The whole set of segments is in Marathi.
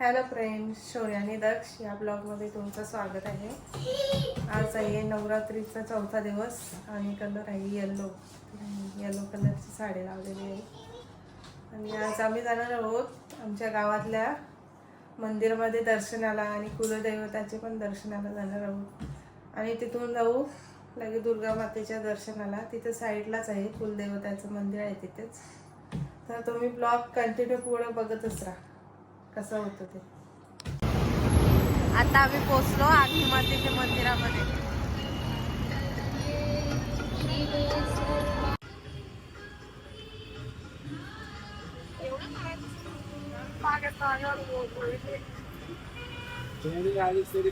हॅलो फ्रेंड्स शौर्यानी दक्ष या ब्लॉगमध्ये तुमचं स्वागत आहे. आज आहे नवरात्रीचा चौथा दिवस आणि कलर आहे येल्लो येलो कलरची साडी लावलेली आहे. आणि आज आम्ही जाणार आहोत आमच्या गावातल्या मंदिरामध्ये दर्शनाला आणि कुलदैवताचे पण दर्शनाला जाणार आहोत. आणि तिथून जाऊ लगेच दुर्गा मातेच्या दर्शनाला. तिथं साईडलाच आहे कुलदैवताचं मंदिर आहे तिथेच. तर तुम्ही ब्लॉग कंटिन्यू पुढं बघतच राहा. कसं होतं ते? आता आम्ही पोचलो आधी मातेच्या मंदिरामध्ये. चोरी आली तरी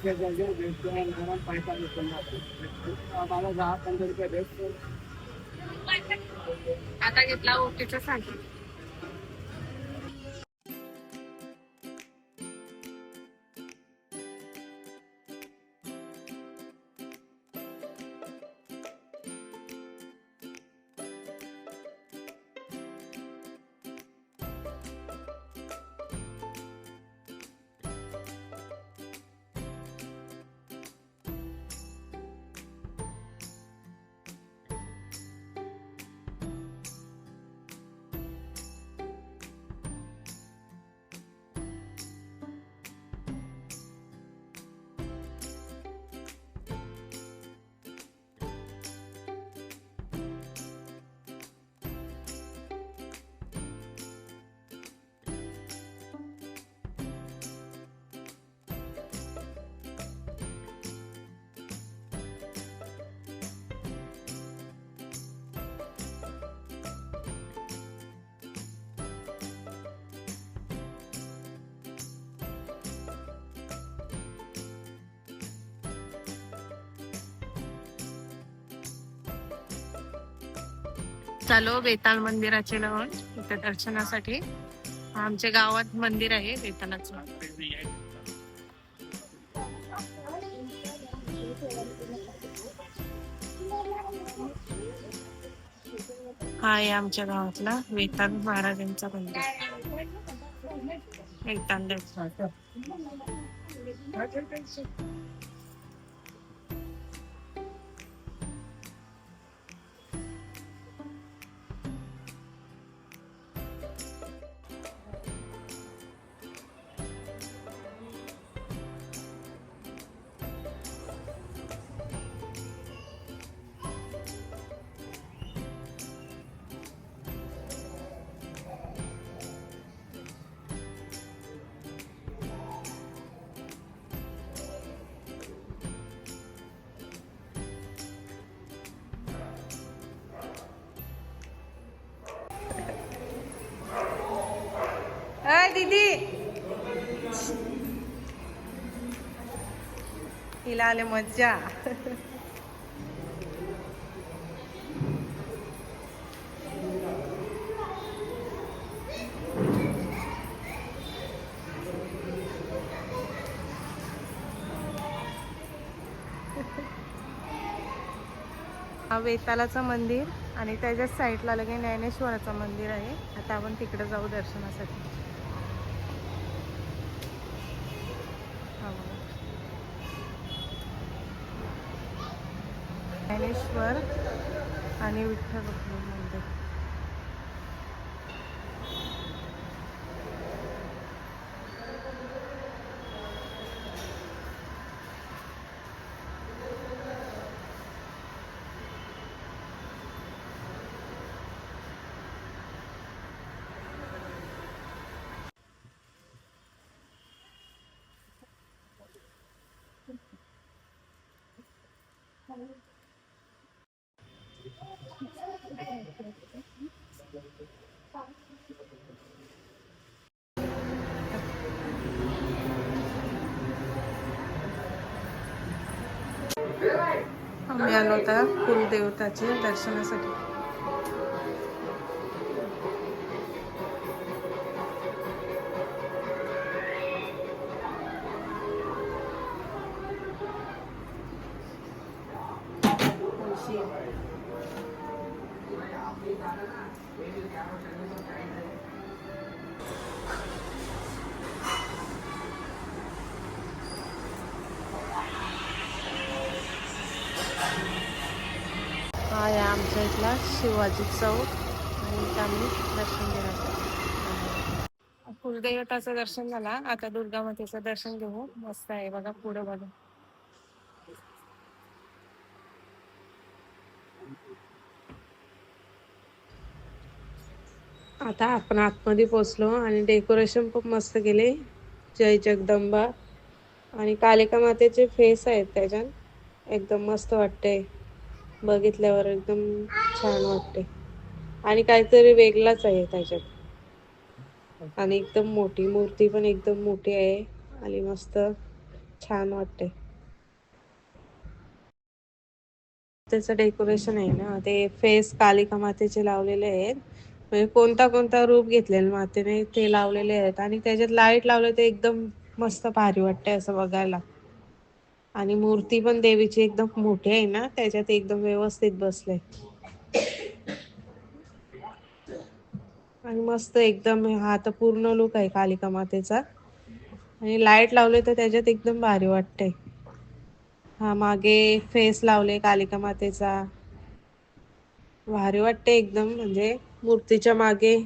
साठी चालो बेताल मंदिराचे लावून इथे दर्शनासाठी. आमच्या गावात मंदिर आहे बेतालाचं हा आहे आमच्या गावातला वेताल महाराजांचा मंदिर. वेताल दीदी हिला आले मज्जा. हा वेतालाचं मंदिर आणि त्याच्याच साईडला लगे ज्ञानेश्वराचं मंदिर आहे. आता आपण तिकडे जाऊ दर्शनासाठी हा बघा. ज्ञानेश्वर आणि विठ्ठल रुक्मिणी मंदिर Thank you. आम्ही आलो होता कुलदेवताचे दर्शनासाठी. आमच्या इथला शिवाजी चौक आणि इथं आम्ही दर्शन घेणार कुलदैवताचं दर्शन झाला. आता दुर्गा मातेचं दर्शन घेऊ. मस्त आहे बघा पुढे बघा. आता आपण आतमध्ये पोचलो आणि डेकोरेशन पण मस्त केले. जय जगदंबा. आणि कालिका मातेचे फेस आहेत त्याच्यात. एकदम मस्त वाटते बघितल्यावर एकदम छान वाटते. आणि काहीतरी वेगळाच आहे त्याच्यात. आणि एकदम मोठी मूर्ती पण एकदम मोठी आहे. आणि मस्त छान वाटते. त्याचं डेकोरेशन आहे ना ते फेस कालिका मातेचे लावलेले आहेत. म्हणजे कोणता कोणता रूप घेतलेला मातेने ते लावलेले आहेत. आणि त्याच्यात लाइट लावले ते एकदम मस्त भारी वाटते असं बघायला. आणि मूर्ती पण देवीची एकदम मोठी आहे ना त्याच्यात एकदम व्यवस्थित बसले आणि मस्त एकदम हा तर पूर्ण लुक आहे कालिका मातेचा. आणि लाइट लावले तर त्याच्यात एकदम भारी वाटते हा मागे फेस लावले कालिका मातेचा. भारी वाटते एकदम म्हणजे मूर्तीच्या मागे